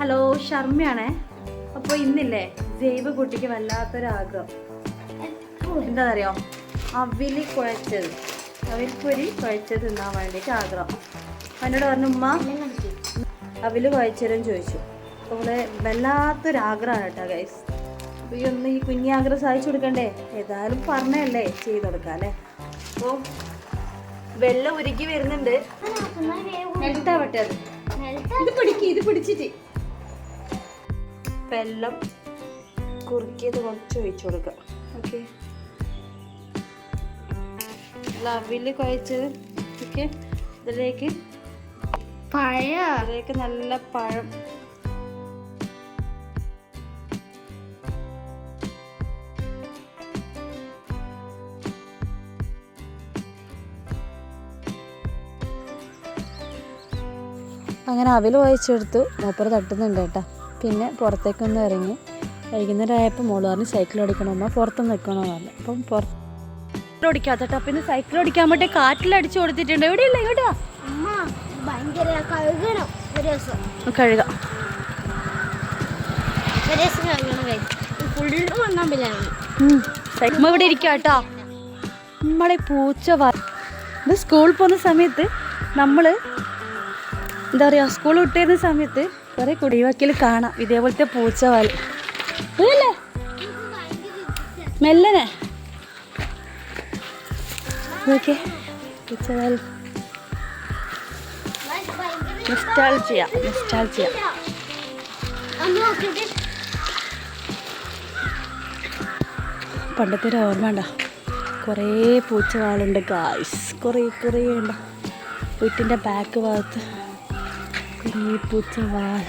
Hello ഷർമ്മയാണേ. അപ്പോൾ ഇന്നില്ലേ ജൈവ കുട്ടിക്ക് വല്ലാത്തൊരാഗ്രഹം. എന്താണെന്നറിയോ അവിലി കുഴച്ചത്. അവിൽപ്പൊരി കുഴച്ചത് തിന്നാൻ വേണ്ടിയിട്ട് ആഗ്രഹം. എന്നോട് പറഞ്ഞു ഉമ്മ അവിൽ കുഴച്ചരും ചോദിച്ചു. അപ്പോൾ വല്ലാത്തൊരാഗ്രഹമാണ് കേട്ടോ ഗൈസ് അപ്പോൾ ഈ ഒന്ന് ഈ കുഞ്ഞി ആഗ്രഹം സാധിച്ചു കൊടുക്കണ്ടേ? ഏതായാലും പറഞ്ഞല്ലേ ചെയ്ത് കൊടുക്കാം അല്ലേ? അപ്പോൾ വെള്ളം ഉരുക്കി വരുന്നുണ്ട്. നെൽത്താവട്ടെ അത്. ഇത് പിടിക്ക് ഇത് പിടിച്ചിട്ട്. വെള്ളം കുറുക്കിയത് കുറച്ച് ഒഴിച്ചു കൊടുക്കുക. ഓക്കെ. ലവിൽ കുഴച്ചത്. ഓക്കെ. ഇതിലേക്ക് പഴയ അതിലേക്ക് നല്ല പഴം. അങ്ങനെ അവിൽ വായിച്ചെടുത്തു മൂപ്പർ തട്ടുന്നുണ്ട് കേട്ടോ. പിന്നെ പുറത്തേക്കൊന്ന് ഇറങ്ങി വൈകുന്നേരം ആയപ്പോൾ മോൾ പറഞ്ഞ് സൈക്കിൾ ഓടിക്കണമ്മ പുറത്ത് നിൽക്കണമെന്ന് പറഞ്ഞു. അപ്പം പുറത്ത് ഓടിക്കാത്തട്ടോ പിന്നെ സൈക്കിൾ ഓടിക്കാൻ വേണ്ടി കാറ്റിലടിച്ച് കൊടുത്തിട്ടുണ്ട് എവിടെയില്ല? എവിടെയാ? അമ്മ ഭയങ്കര കഴുകണം. ഒരു ദിവസം. കഴുകാം. ഒരു ദിവസം കഴുകണം കഴിച്ചു. ഫുള്ള് വന്നാൻ പറ്റില്ല ഇവിടെ ഇരിക്കാം കേട്ടോ. നമ്മളെ പൂച്ച വ ഇത് സ്കൂളിൽ പോകുന്ന സമയത്ത് നമ്മൾ എന്താ പറയുക സ്കൂൾ വിട്ടിരുന്ന സമയത്ത് കുറേ കുടിവാക്കിൽ കാണാം. ഇതേപോലത്തെ പൂച്ച പോലെ ഇതല്ലേ? മെല്ലനെ. ചെയ്യാം അന്ന് നോക്കിയിട്ട് പണ്ടത്തെ ഒരു ഓർമ്മ ഉണ്ടോ? കുറേ പൂച്ചവാളുണ്ട് ഗായ്സ് കുറേ കുറേ ഉണ്ടോ? വീട്ടിന്റെ ബാക്ക് ഭാഗത്ത്. കുറേ പൂച്ചവാൾ